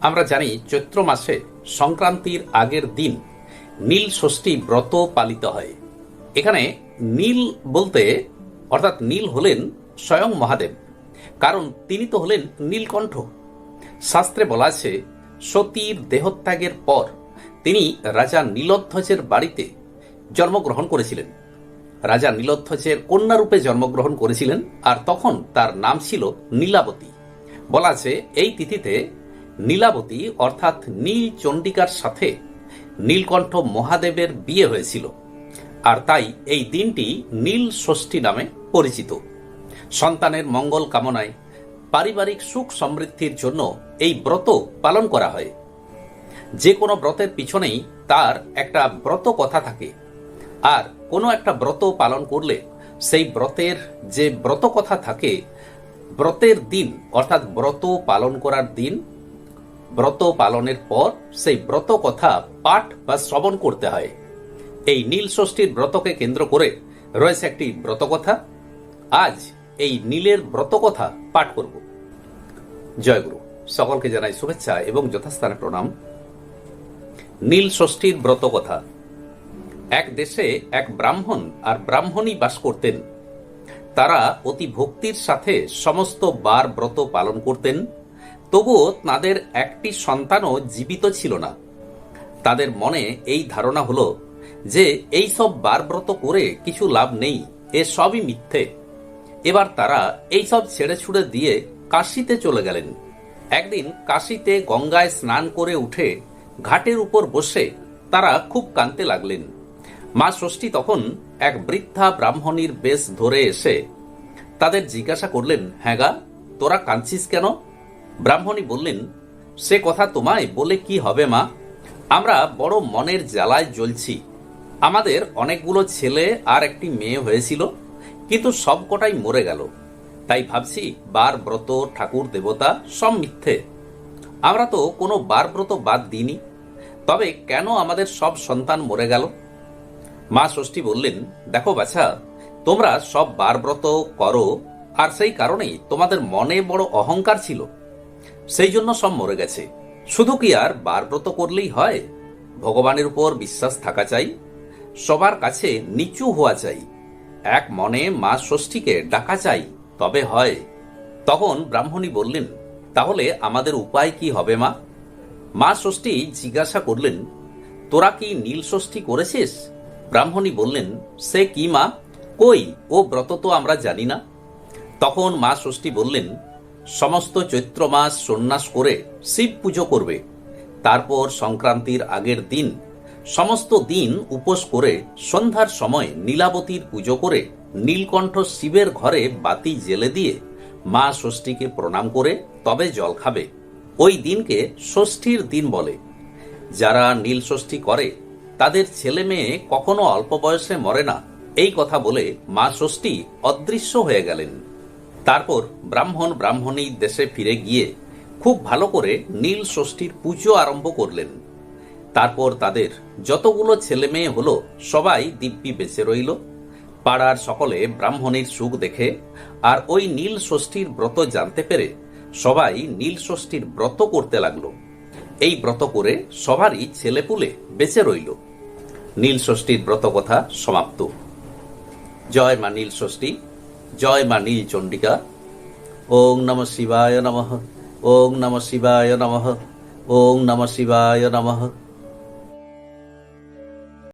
আমরা জানি চৈত্র মাসে সংক্রান্তির আগের দিন নীল ষষ্ঠী ব্রত পালিত হয়। এখানে নীল বলতে, অর্থাৎ নীল হলেন স্বয়ং মহাদেব, কারণ তিনি তো হলেন নীলকণ্ঠ। শাস্ত্রে বলা আছে, সতীর দেহত্যাগের পর তিনি রাজা নীলধ্বজের বাড়িতে জন্মগ্রহণ করেছিলেন। রাজা নীলধ্বজের কন্যারূপে জন্মগ্রহণ করেছিলেন, আর তখন তার নাম ছিল নীলাবতী। বলা আছে, এই তিথিতে নীলাবতী অর্থাৎ নীল চণ্ডিকার সাথে নীলকণ্ঠ মহাদেবের বিয়ে হয়েছিল। আর তাই এই দিনটি নীল ষষ্ঠী নামে পরিচিত। সন্তানের মঙ্গল কামনায় পারিবারিক সুখ সমৃদ্ধির জন্য এই ব্রত পালন করা হয়। যে কোনো ব্রতের পিছনেই তার একটা ব্রত কথা থাকে। আর কোনো একটা ব্রত পালন করলে সেই ব্রতের যে ব্রত কথা থাকে ব্রতের দিন, অর্থাৎ ব্রত পালন করার দিন, ব্রত পালনের পর সেই ব্রত কথা পাঠ বা শ্রবণ করতে হয়। এই নীল ষষ্ঠীর ব্রতকে কেন্দ্র করে রয়েছে একটি ব্রতকথা আজ এই নীলের ব্রতকথা পাঠ করব। জয়গুরু সকলকে জানাই শুভেচ্ছা এবং যথাস্থানে প্রণাম। নীল ষষ্ঠীর ব্রতকথা এক দেশে এক ব্রাহ্মণ আর ব্রাহ্মণী বাস করতেন। তারা অতি ভক্তির সাথে সমস্ত বার ব্রত পালন করতেন, তবুও তাদের একটি সন্তানও জীবিত ছিল না। তাদের মনে এই ধারণা হলো যে এই সব বার ব্রত করে কিছু লাভ নেই, এ সবই মিথ্যে। এবার তারা এই সব ছেড়ে ছুড়ে দিয়ে কাশিতে চলে গেলেন। একদিন কাশিতে গঙ্গায় স্নান করে উঠে ঘাটের উপর বসে তারা খুব কাঁদতে লাগলেন। মা ষষ্ঠী তখন এক বৃদ্ধা ব্রাহ্মণীর বেশ ধরে এসে তাদের জিজ্ঞাসা করলেন হ্যাঁ গা, তোরা কাঁদছিস কেন? ব্রাহ্মণী বললেন, সে কথা তোমায় বলে কি হবে মা? আমরা বড় মনের জ্বালায় জ্বলছি। আমাদের অনেকগুলো ছেলে আর একটি মেয়ে হয়েছিল, কিন্তু সব কটাই মরে গেল। তাই ভাবছি বার ব্রত, ঠাকুর, দেবতা সব মিথ্যে। আমরা তো কোনো বার ব্রত বাদ দিইনি। তবে কেন আমাদের সব সন্তান মরে গেল? মা ষষ্ঠী বললেন, দেখো বাছা, তোমরা সব বার ব্রত করো, আর সেই কারণেই তোমাদের মনে বড় অহংকার ছিল। সেই জন্য সব মরে গেছে। শুধু কি আর বারব্রত করলেই হয়? ভগবানের উপর বিশ্বাস থাকা চাই, সবার কাছে নিচু হওয়া চাই, এক মনে মা ষষ্ঠীকে ডাকা চাই, তবে হয়। তখন ব্রাহ্মণী বললেন, তাহলে আমাদের উপায় কি হবে মা? মা ষষ্ঠী জিজ্ঞাসা করলেন, তোরা কি নীল ষষ্ঠী করেছিস? ব্রাহ্মণী বললেন, সে কি মা? কই? ও ব্রত তো আমরা জানি না। তখন মা ষষ্ঠী বললেন, সমস্ত চৈত্র মাস সন্ন্যাস করে শিব পুজো করবে। তারপর সংক্রান্তির আগের দিন সমস্ত দিন উপোস করে সন্ধ্যার সময় নীলাবতীর পুজো করে নীলকণ্ঠ শিবের ঘরে বাতি জেলে দিয়ে মা ষষ্ঠীকে প্রণাম করে তবে জল খাবে। ওই দিনকে ষষ্ঠীর দিন বলে। যারা নীল ষষ্ঠী করে তাদের ছেলে মেয়ে কখনো অল্প বয়সে মরে না। এই কথা বলে মা ষষ্ঠী অদৃশ্য হয়ে গেলেন। তারপর ব্রাহ্মণ ব্রাহ্মণী দেশে ফিরে গিয়ে খুব ভালো করে নীল ষষ্ঠীর পুজো আরম্ভ করলেন। তারপর তাদের যতগুলো ছেলে মেয়ে হলো, সবাই দিব্যি বেঁচে রইল। পাড়ার সকলে ব্রাহ্মণীর সুখ দেখে আর ওই নীল ষষ্ঠীর ব্রত জানতে পেরে সবাই নীল ষষ্ঠীর ব্রত করতে লাগল। এই ব্রত করে সবারই ছেলেপুলে বেঁচে রইল। নীল ষষ্ঠীর ব্রত কথা সমাপ্ত। জয় মা নীল ষষ্ঠী, জয় মা নীল চণ্ডিকা। ওং নম শিবায় নম, ওং নম শিবায় নম, ওং নম শিবায় নমঃ।